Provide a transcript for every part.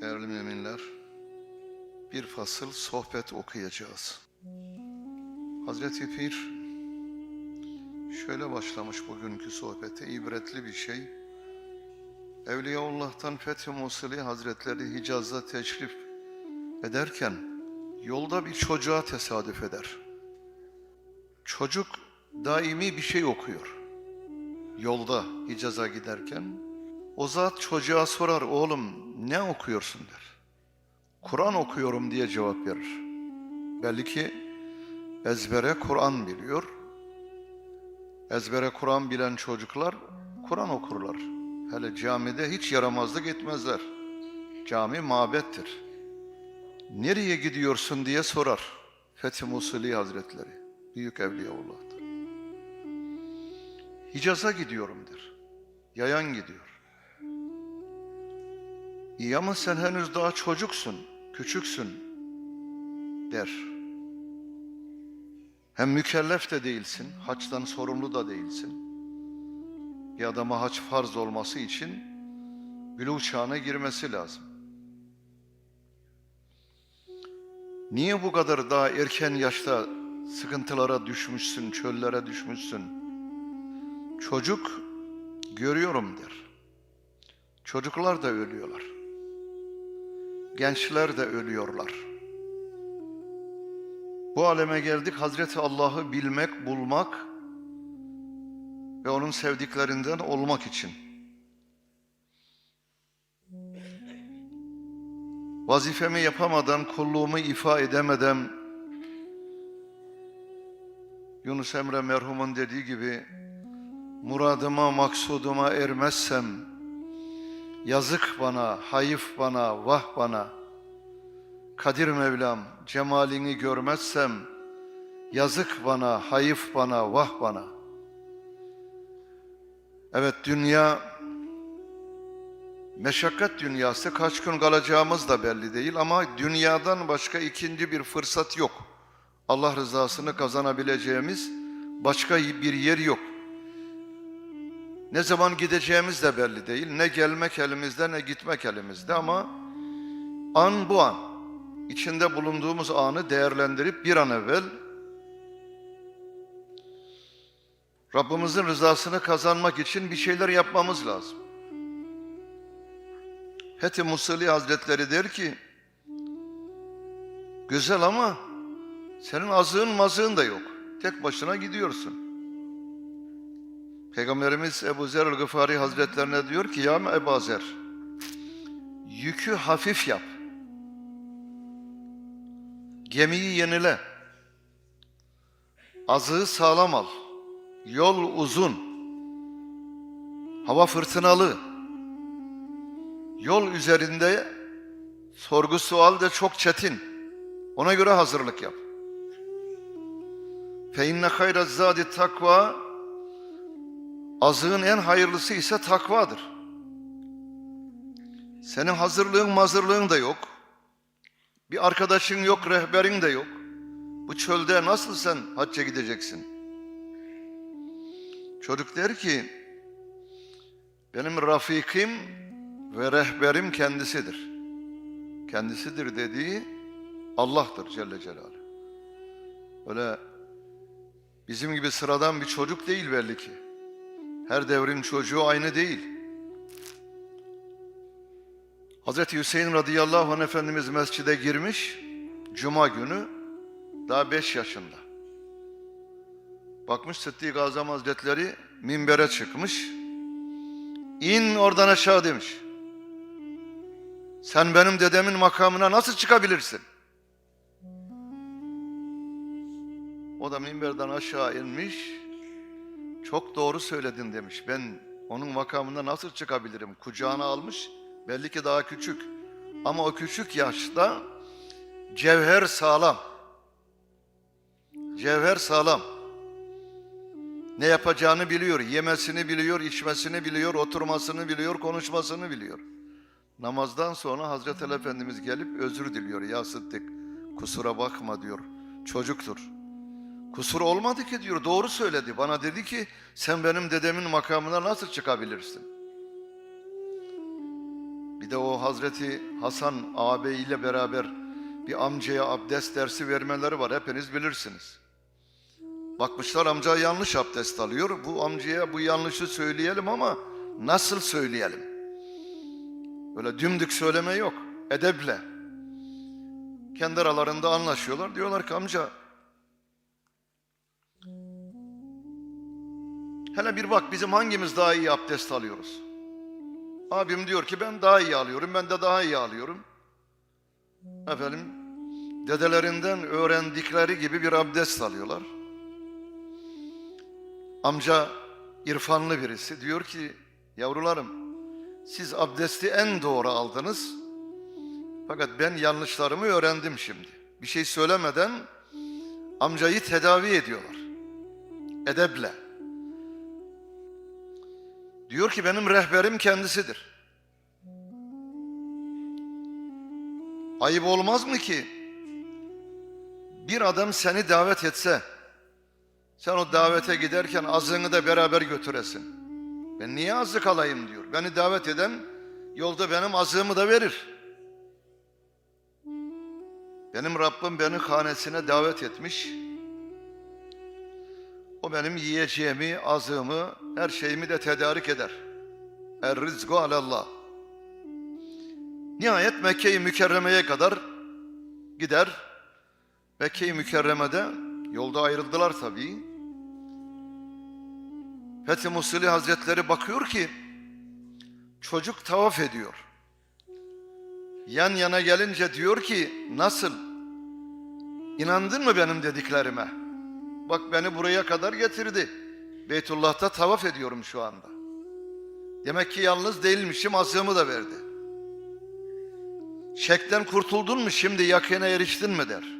Değerli müminler, bir fasıl sohbet okuyacağız. Hazreti Pir şöyle başlamış bugünkü sohbete, ibretli bir şey. Evliyaullah'tan Fethi Musili Hazretleri Hicaz'a teşrif ederken yolda bir çocuğa tesadüf eder. Çocuk daimi bir şey okuyor. Yolda Hicaz'a giderken o zat çocuğa sorar oğlum ne okuyorsun der. Kur'an okuyorum diye cevap verir. Belli ki ezbere Kur'an biliyor. Ezbere Kur'an bilen çocuklar Kur'an okurlar. Hele camide hiç yaramazlık etmezler. Cami mabettir. Nereye gidiyorsun diye sorar Fethi Musuli Hazretleri. Büyük Evliyaullah'tır. Hicaz'a gidiyorum der. Yayan gidiyor. İyi ama sen henüz daha çocuksun, küçüksün der. Hem mükellef de değilsin, haçtan sorumlu da değilsin. Bir adama haç farz olması için bülü çağına girmesi lazım. Niye bu kadar daha erken yaşta sıkıntılara düşmüşsün, çöllere düşmüşsün? Çocuk görüyorum der. Çocuklar da ölüyorlar. Gençler de ölüyorlar. Bu aleme geldik Hazreti Allah'ı bilmek, bulmak ve onun sevdiklerinden olmak için. Vazifemi yapamadan, kulluğumu ifa edemeden Yunus Emre merhumun dediği gibi muradıma, maksuduma ermezsem yazık bana, hayıf bana, vah bana. Kadir Mevlam cemalini görmezsem yazık bana, hayıf bana, vah bana. Evet dünya meşakkat dünyası kaç gün kalacağımız da belli değil ama dünyadan başka ikinci bir fırsat yok. Allah rızasını kazanabileceğimiz başka bir yer yok. Ne zaman gideceğimiz de belli değil. Ne gelmek elimizde ne gitmek elimizde ama an bu an içinde bulunduğumuz anı değerlendirip bir an evvel Rabbimizin rızasını kazanmak için bir şeyler yapmamız lazım. Fethi Musali Hazretleri der ki güzel ama senin azığın mazığın da yok. Tek başına gidiyorsun. Peygamberimiz Ebu Zer el-Gıfari Hazretlerine diyor ki ya Ebu Zer yükü hafif yap. Gemiyi yenile. Azığı sağlam al. Yol uzun. Hava fırtınalı. Yol üzerinde sorgu sual da çok çetin. Ona göre hazırlık yap. Fe inne hayra zadi takva Azığın en hayırlısı ise takvadır. Senin hazırlığın mazırlığın da yok. Bir arkadaşın yok, rehberin de yok. Bu çölde nasıl sen hacca gideceksin? Çocuk der ki, benim rafikim ve rehberim kendisidir. Kendisidir dediği Allah'tır Celle Celaluhu. Öyle bizim gibi sıradan bir çocuk değil belli ki. Her devrin çocuğu aynı değil. Hazreti Hüseyin radıyallahu anh Efendimiz mescide girmiş, Cuma günü, daha beş yaşında. Bakmış Sıddık Azam Hazretleri minbere çıkmış, in oradan aşağı demiş. Sen benim dedemin makamına nasıl çıkabilirsin? O da minberden aşağı inmiş, çok doğru söyledin demiş. Ben onun makamına nasıl çıkabilirim? Kucağına almış. Belli ki daha küçük. Ama o küçük yaşta cevher sağlam. Cevher sağlam. Ne yapacağını biliyor, yemesini biliyor, içmesini biliyor, oturmasını biliyor, konuşmasını biliyor. Namazdan sonra Hazreti Ali Efendimiz gelip özür diliyor. Ya Sıddık kusura bakma diyor. Çocuktur. Kusur olmadı ki diyor. Doğru söyledi. Bana dedi ki sen benim dedemin makamına nasıl çıkabilirsin? Bir de o Hazreti Hasan ağabeyiyle beraber bir amcaya abdest dersi vermeleri var. Hepiniz bilirsiniz. Bakmışlar amca yanlış abdest alıyor. Bu amcaya bu yanlışı söyleyelim ama nasıl söyleyelim? Öyle dümdük söyleme yok. Edeple. Kendi aralarında anlaşıyorlar. Diyorlar ki amca hele bir bak bizim hangimiz daha iyi abdest alıyoruz? Abim diyor ki ben daha iyi alıyorum. Ben de daha iyi alıyorum. Efendim dedelerinden öğrendikleri gibi bir abdest alıyorlar. Amca irfanlı birisi diyor ki yavrularım siz abdesti en doğru aldınız. Fakat ben yanlışlarımı öğrendim şimdi. Bir şey söylemeden amcayı tedavi ediyorlar. Edeple. Diyor ki benim rehberim kendisidir. Ayıp olmaz mı ki bir adam seni davet etse sen o davete giderken azığını da beraber götüresin. Ben niye azık alayım diyor. Beni davet eden yolda benim azığımı da verir. Benim Rabbim beni hanesine davet etmiş. O benim yiyeceğimi, azığımı, her şeyimi de tedarik eder. Er rizku alallah. Nihayet Mekke-i Mükerreme'ye kadar gider. Mekke-i Mükerreme'de yolda ayrıldılar tabii. Fethi Musuli Hazretleri bakıyor ki çocuk tavaf ediyor. Yan yana gelince diyor ki nasıl? İnandın mı benim dediklerime? Bak beni buraya kadar getirdi. Beytullah'ta tavaf ediyorum şu anda. Demek ki yalnız değilmişim azığımı da verdi. Şekten kurtuldun mu şimdi yakına eriştin mi der.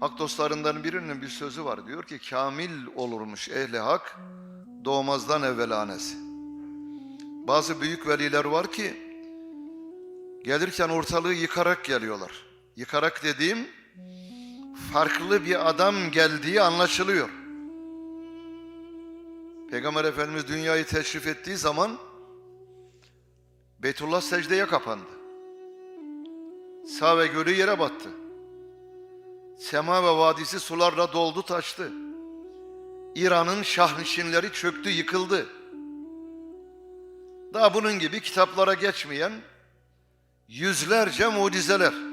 Hak dostlarından birinin bir sözü var. Diyor ki kamil olurmuş ehli hak doğmazdan evvel anesi. Bazı büyük veliler var ki gelirken ortalığı yıkarak geliyorlar. Yıkarak dediğim farklı bir adam geldiği anlaşılıyor. Peygamber Efendimiz dünyayı teşrif ettiği zaman Beytullah secdeye kapandı. Sağ ve gölü yere battı. Sema ve vadisi sularla doldu taştı. İran'ın şahnişinleri çöktü yıkıldı. Daha bunun gibi kitaplara geçmeyen yüzlerce mucizeler.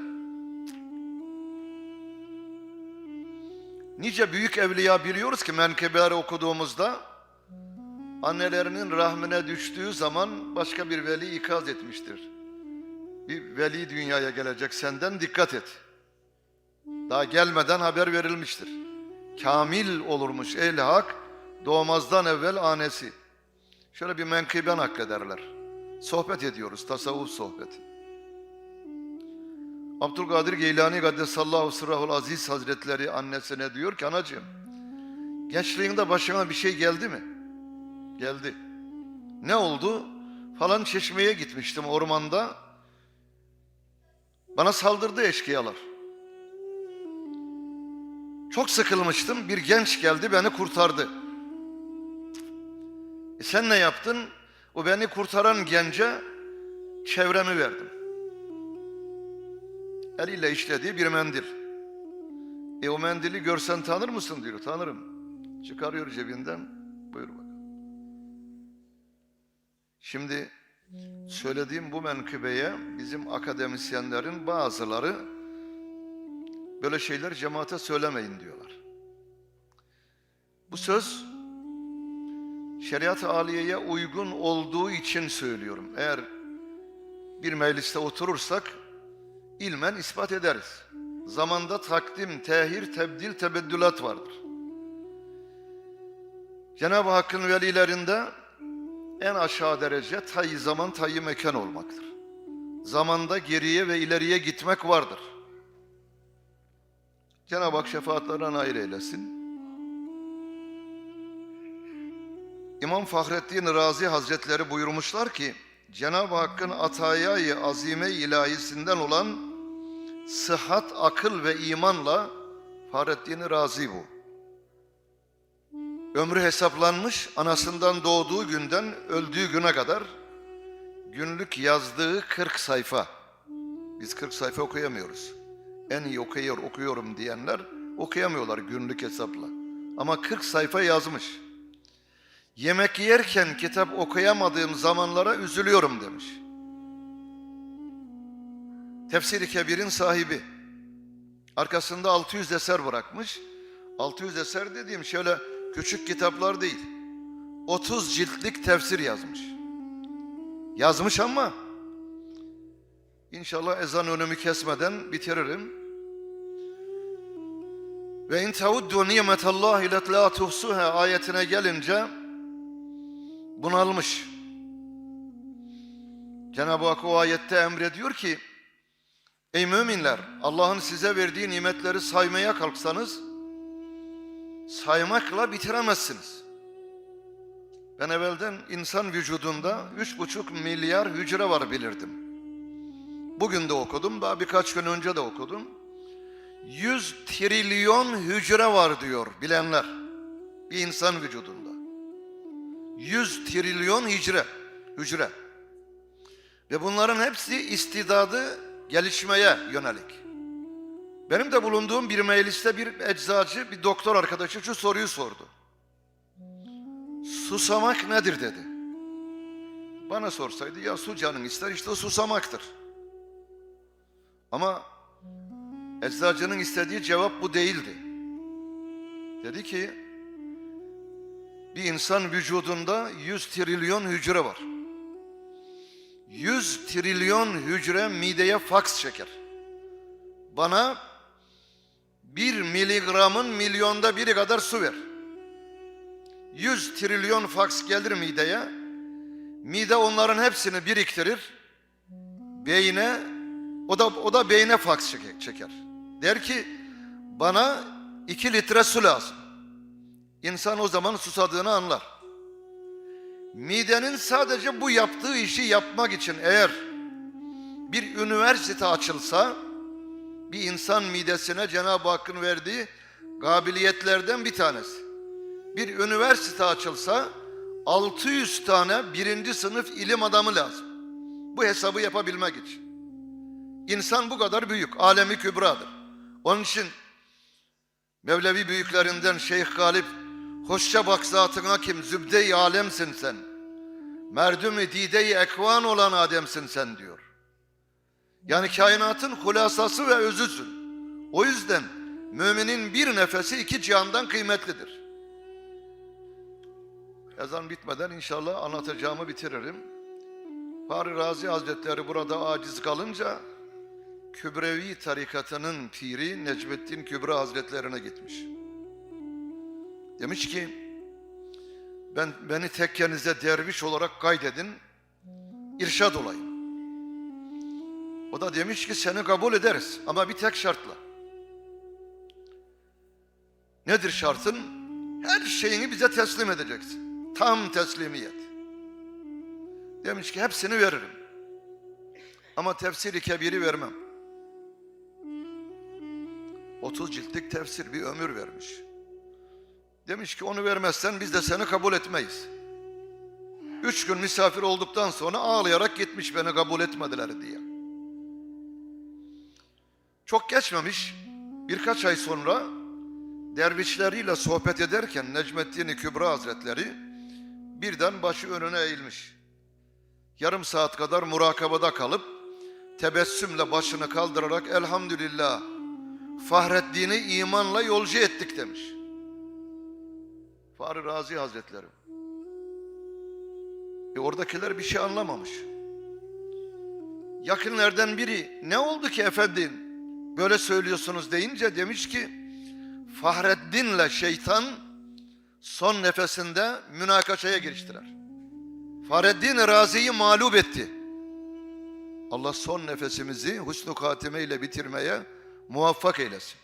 Nice büyük evliya biliyoruz ki menkebeleri okuduğumuzda annelerinin rahmine düştüğü zaman başka bir veli ikaz etmiştir. Bir veli dünyaya gelecek senden dikkat et. Daha gelmeden haber verilmiştir. Kamil olurmuş ehli hak doğmazdan evvel anesi. Şöyle bir menkıbe naklederler. Sohbet ediyoruz, tasavvuf sohbeti. Abdülkadir Geylani Gaddesallahu Sırrahul Aziz Hazretleri annesine diyor ki anacığım gençliğinde başına bir şey geldi mi? Geldi. Ne oldu? Falan çeşmeye gitmiştim ormanda. Bana saldırdı eşkıyalar. Çok sıkılmıştım. Bir genç geldi beni kurtardı. E sen ne yaptın? O beni kurtaran gence çevremi verdim. Eliyle işlediği bir mendil. E o mendili görsen tanır mısın diyor. Tanırım. Çıkarıyor cebinden. Buyur bakalım. Şimdi söylediğim bu menkıbeye bizim akademisyenlerin bazıları böyle şeyler cemaate söylemeyin diyorlar. Bu söz şeriat-ı aliyeye uygun olduğu için söylüyorum. Eğer bir mecliste oturursak ilmen ispat ederiz. Zamanda takdim, tehir, tebdil, tebeddülat vardır. Cenab-ı Hakk'ın velilerinde en aşağı derece tayyi zaman, tayyi mekan olmaktır. Zamanda geriye ve ileriye gitmek vardır. Cenab-ı Hak şefaatlerine nail eylesin. İmam Fahrettin Razi Hazretleri buyurmuşlar ki, Cenab-ı Hakk'ın atayayı azime ilahisinden olan sıhhat, akıl ve imanla Fahrettin Razi bu. Ömrü hesaplanmış, anasından doğduğu günden öldüğü güne kadar günlük yazdığı 40 sayfa. Biz 40 sayfa okuyamıyoruz. En iyi okuyor, okuyorum diyenler okuyamıyorlar günlük hesapla. Ama 40 sayfa yazmış. Yemek yerken kitap okuyamadığım zamanlara üzülüyorum demiş. Tefsir-i Kebir'in sahibi. Arkasında 600 eser bırakmış. 600 eser dediğim şöyle küçük kitaplar değil. 30 ciltlik tefsir yazmış. Yazmış ama inşallah ezan önümü kesmeden bitiririm. Ve in teuddu nimetallahi let la tuhsuha ayetine gelince bunalmış. Cenab-ı Hak o ayette emrediyor ki Ey müminler Allah'ın size verdiği nimetleri saymaya kalksanız saymakla bitiremezsiniz. Ben evvelden insan vücudunda üç buçuk milyar hücre var bilirdim. Bugün de okudum, daha birkaç gün önce de okudum. 100 trilyon hücre var diyor bilenler bir insan vücudunda. 100 trilyon hücre, hücre. Ve bunların hepsi istidadı gelişmeye yönelik. Benim de bulunduğum bir mecliste bir eczacı, bir doktor arkadaşı şu soruyu sordu. Susamak nedir dedi. Bana sorsaydı ya su canın ister işte o susamaktır. Ama eczacının istediği cevap bu değildi. Dedi ki bir insan vücudunda 100 trilyon hücre var. 100 trilyon hücre mideye faks çeker. Bana bir miligramın milyonda biri kadar su ver. 100 trilyon faks gelir mideye. Mide onların hepsini biriktirir. Beyne o da o da beyne faks çeke- çeker. Der ki bana 2 litre su lazım. İnsan o zaman susadığını anlar. Midenin sadece bu yaptığı işi yapmak için eğer bir üniversite açılsa bir insan midesine Cenab-ı Hakk'ın verdiği kabiliyetlerden bir tanesi. Bir üniversite açılsa 600 tane birinci sınıf ilim adamı lazım. Bu hesabı yapabilmek için. İnsan bu kadar büyük, alemi kübradır. Onun için Mevlevi büyüklerinden Şeyh Galip Hoşça bak zatına kim zübde-i alemsin sen. Merdüm-i dide-i ekvan olan ademsin sen diyor. Yani kainatın hulasası ve özüsün. O yüzden müminin bir nefesi iki cihandan kıymetlidir. Ezan bitmeden inşallah anlatacağımı bitiririm. Fahri Razi Hazretleri burada aciz kalınca Kübrevi tarikatının piri Necmettin Kübra Hazretlerine gitmiş. Demiş ki ben beni tekkenize derviş olarak kaydedin irşad olayım. O da demiş ki seni kabul ederiz ama bir tek şartla. Nedir şartın? Her şeyini bize teslim edeceksin. Tam teslimiyet. Demiş ki hepsini veririm. Ama tefsiri kebiri vermem. 30 ciltlik tefsir bir ömür vermiş. Demiş ki onu vermezsen biz de seni kabul etmeyiz. Üç gün misafir olduktan sonra ağlayarak gitmiş beni kabul etmediler diye. Çok geçmemiş birkaç ay sonra dervişleriyle sohbet ederken Necmettin Kübra Hazretleri birden başı önüne eğilmiş. Yarım saat kadar murakabada kalıp tebessümle başını kaldırarak elhamdülillah Fahreddin'i imanla yolcu ettik demiş. Fahri Razi Hazretleri. E oradakiler bir şey anlamamış. Yakınlardan biri ne oldu ki efendim böyle söylüyorsunuz deyince demiş ki Fahreddin'le şeytan son nefesinde münakaşaya giriştiler. Fahreddin Razi'yi mağlup etti. Allah son nefesimizi husnü katime ile bitirmeye muvaffak eylesin.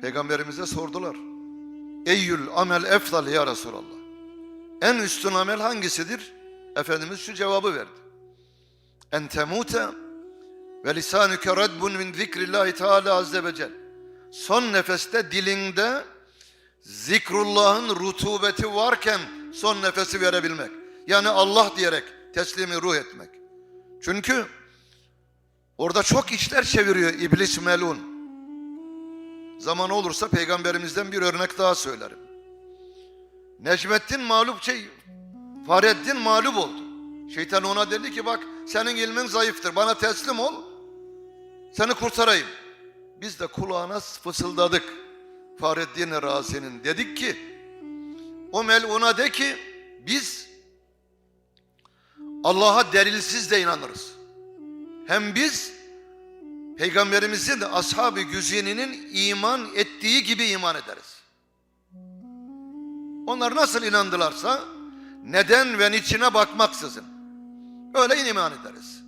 Peygamberimize sordular. Eyyül amel efdal ya Resulallah. En üstün amel hangisidir? Efendimiz şu cevabı verdi. En temute ve lisanuke redbun min zikrillahi teala azze ve cel. Son nefeste dilinde zikrullahın rutubeti varken son nefesi verebilmek. Yani Allah diyerek Teslimi ruh etmek. Çünkü orada çok işler çeviriyor iblis melun. Zaman olursa peygamberimizden bir örnek daha söylerim. Necmettin mağlup şey, Fahrettin mağlup oldu. Şeytan ona dedi ki bak senin ilmin zayıftır bana teslim ol. Seni kurtarayım. Biz de kulağına fısıldadık. Fahrettin Razi'nin dedik ki o meluna de ki biz Allah'a delilsiz de inanırız. Hem biz Peygamberimizin de ashab-ı güzininin iman ettiği gibi iman ederiz. Onlar nasıl inandılarsa neden ve niçine bakmaksızın öyle iman ederiz.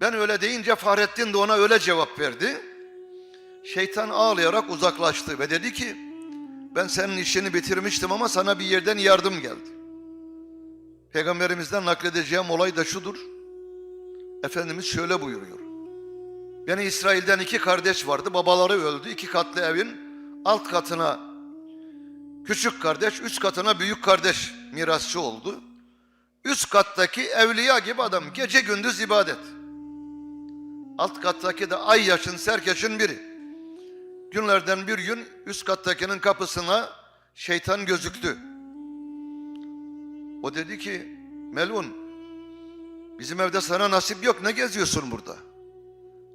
Ben öyle deyince Fahrettin de ona öyle cevap verdi. Şeytan ağlayarak uzaklaştı ve dedi ki ben senin işini bitirmiştim ama sana bir yerden yardım geldi. Peygamberimizden nakledeceğim olay da şudur. Efendimiz şöyle buyuruyor. Beni İsrail'den iki kardeş vardı. Babaları öldü. İki katlı evin alt katına küçük kardeş, üst katına büyük kardeş mirasçı oldu. Üst kattaki evliya gibi adam gece gündüz ibadet. Alt kattaki de ay yaşın serkeşin biri. Günlerden bir gün üst kattakinin kapısına şeytan gözüktü. O dedi ki Melun bizim evde sana nasip yok ne geziyorsun burada?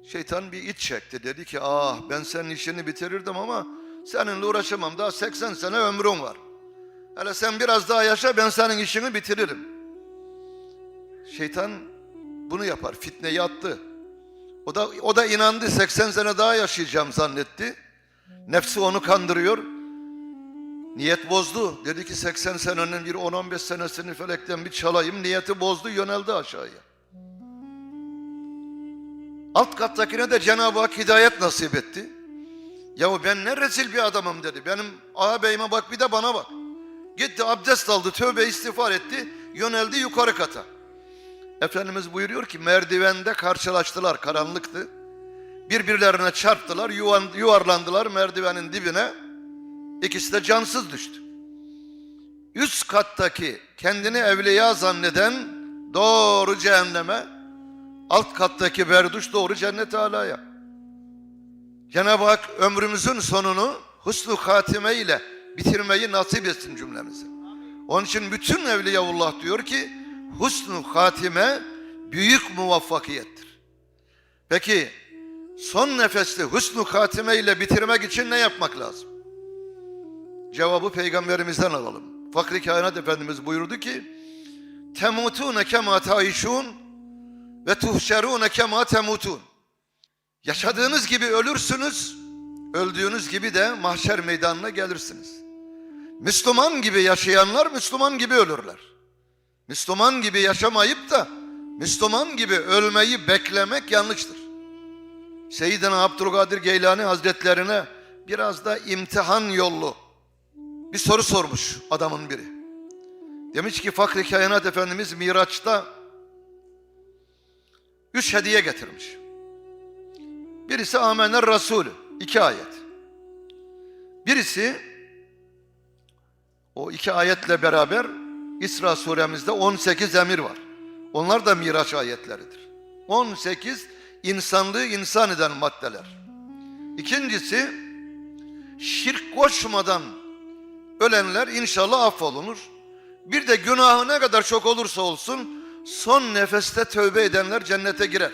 Şeytan bir iç çekti dedi ki ah ben senin işini bitirirdim ama seninle uğraşamam daha 80 sene ömrüm var. Hele sen biraz daha yaşa ben senin işini bitiririm. Şeytan bunu yapar fitneyi attı. O da o da inandı 80 sene daha yaşayacağım zannetti. Nefsi onu kandırıyor. Niyet bozdu. Dedi ki 80 senenin bir 10-15 senesini felekten bir çalayım. Niyeti bozdu yöneldi aşağıya. Alt kattakine de Cenab-ı Hak hidayet nasip etti. Yahu ben ne rezil bir adamım dedi. Benim ağabeyime bak bir de bana bak. Gitti abdest aldı, tövbe istiğfar etti, yöneldi yukarı kata. Efendimiz buyuruyor ki merdivende karşılaştılar, karanlıktı. Birbirlerine çarptılar, yuvan, yuvarlandılar merdivenin dibine. İkisi de cansız düştü. Üst kattaki kendini evliya zanneden doğru cehenneme, alt kattaki berduş doğru cennet alaya. Cenab-ı Hak ömrümüzün sonunu husnu hatime ile bitirmeyi nasip etsin cümlemize. Onun için bütün Evliyaullah diyor ki husnu hatime büyük muvaffakiyettir. Peki son nefeste husnu hatime ile bitirmek için ne yapmak lazım? Cevabı peygamberimizden alalım. Fakri kainat efendimiz buyurdu ki temutune kema taişun ve tuhşerune kema temutun. Yaşadığınız gibi ölürsünüz, öldüğünüz gibi de mahşer meydanına gelirsiniz. Müslüman gibi yaşayanlar Müslüman gibi ölürler. Müslüman gibi yaşamayıp da Müslüman gibi ölmeyi beklemek yanlıştır. Seyyidina Abdülkadir Geylani Hazretlerine biraz da imtihan yollu bir soru sormuş adamın biri. Demiş ki Fakri Kainat Efendimiz Miraç'ta üç hediye getirmiş. Birisi Amener Resulü. iki ayet. Birisi o iki ayetle beraber İsra suremizde 18 emir var. Onlar da Miraç ayetleridir. 18 insanlığı insan eden maddeler. İkincisi şirk koşmadan ölenler inşallah affolunur. Bir de günahı ne kadar çok olursa olsun son nefeste tövbe edenler cennete girer.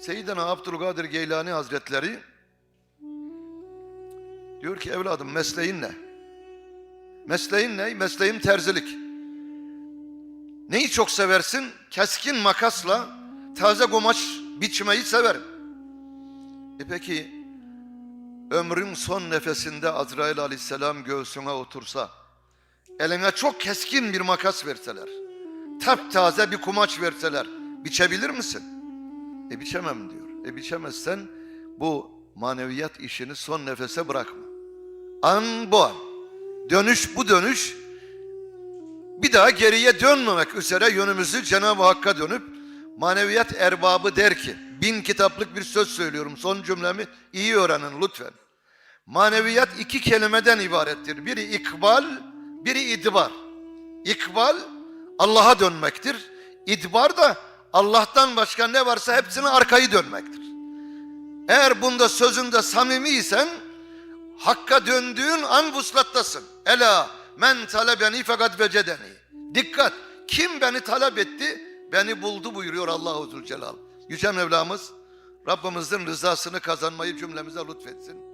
Seyyidina Abdülkadir Geylani Hazretleri diyor ki evladım mesleğin ne? Mesleğin ne? Mesleğim terzilik. Neyi çok seversin? Keskin makasla taze kumaş biçmeyi severim. E peki ömrün son nefesinde Azrail aleyhisselam göğsüne otursa, eline çok keskin bir makas verseler, taptaze bir kumaş verseler, biçebilir misin? E biçemem diyor. E biçemezsen bu maneviyat işini son nefese bırakma. An bu an. Dönüş bu dönüş. Bir daha geriye dönmemek üzere yönümüzü Cenab-ı Hakk'a dönüp maneviyat erbabı der ki bin kitaplık bir söz söylüyorum son cümlemi iyi öğrenin lütfen. Maneviyat iki kelimeden ibarettir. Biri ikbal, biri idbar. İkbal Allah'a dönmektir. İdbar da Allah'tan başka ne varsa hepsine arkayı dönmektir. Eğer bunda sözünde samimiysen Hakka döndüğün an vuslattasın. Ela men talebeni fakat vecedeni. Dikkat! Kim beni talep etti? Beni buldu buyuruyor Allahu Zülcelal. Yüce Mevlamız Rabbimizin rızasını kazanmayı cümlemize lütfetsin.